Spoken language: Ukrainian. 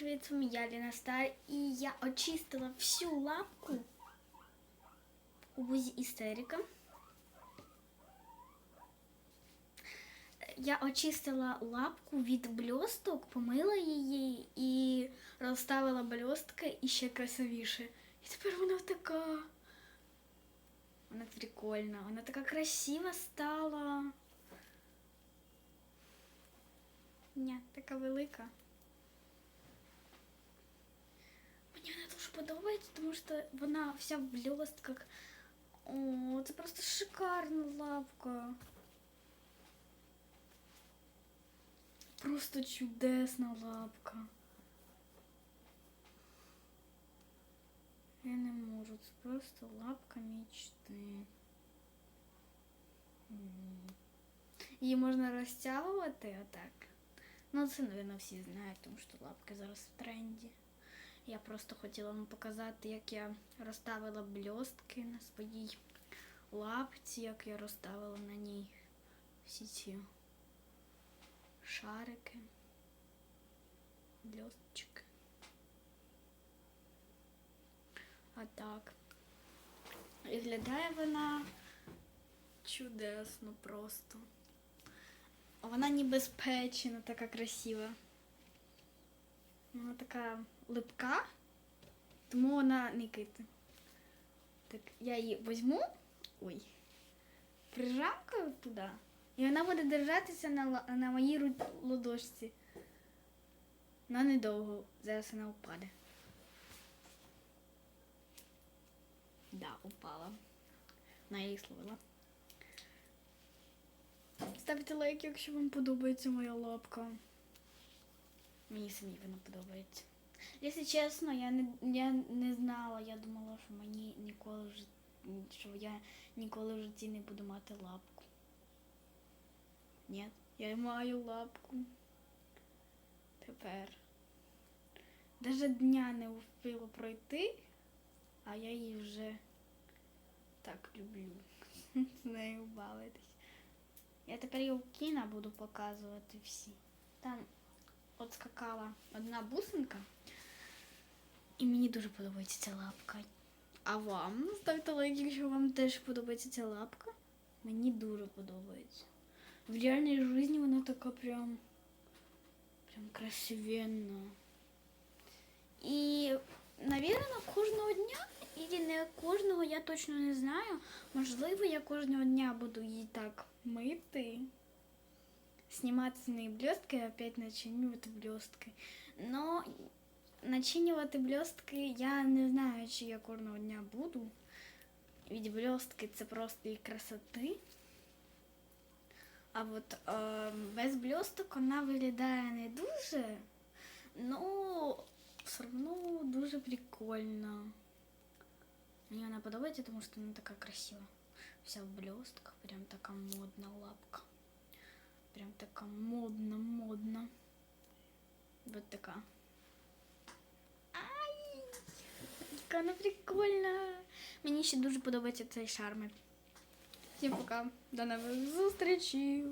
з вами я Ліна Стар, і я очистила всю лапку у бузі істерика. Я очистила лапку від блісток, помила її і розставила блістки і ще красивіше. І тепер вона така. Вона прикольна, вона така красива стала. Ні, така велика. подобається, тому що вона вся в блістках. О, це просто шикарна лапка. Просто чудесна лапка. Я не можу, це просто лапка мечти. М. Її можна розтягувати отак. Ну, це, напевно, всі знають, тому що лапки зараз в тренді. Я просто хотіла вам показати, як я розставила блістки на своїй лапці, як я розставила на ній всі ці шарики, блісточки. А так. Виглядає вона чудесно просто. Вона ніби спечена, така красива. Вона така липка, тому вона не кити. Так, я її візьму, ой, прижамкаю туди, і вона буде держатися на, на моїй ладошці. На недовго, зараз вона впаде. Да, упала. Вона її словила. Ставте лайк, якщо вам подобається моя лапка. Мені самі вона подобається. Якщо чесно, я не, я не знала, я думала, що мені ніколи в житті, що я ніколи в житті не буду мати лапку. Ні, я маю лапку. Тепер. Даже дня не встигла пройти, а я її вже так люблю. З нею бавитись. Я тепер її в кіно буду показувати всі. Там от скакала одна бусинка, і мені дуже подобається ця лапка. А вам ставте лайк, якщо вам теж подобається ця лапка. Мені дуже подобається. В реальній житті вона така прям, прям красивенна. І, навірно, кожного дня, і не кожного я точно не знаю. Можливо, я кожного дня буду її так мити, знімати з неї блістки і опять начинювати блістки. Но начинювати блістки я не знаю, чи я кожного дня буду. Від блістки це просто і красоти. А от е, без блісток вона виглядає не дуже, ну все одно дуже прикольно. Мені вона подобається, тому що вона така красива. Вся в блістках, прям така модна лапка. Прям така модна, модна. Вот така. Ай! Яка вона прикольна. Мені ще дуже подобається цей шарми. Всім пока. До нових зустрічей.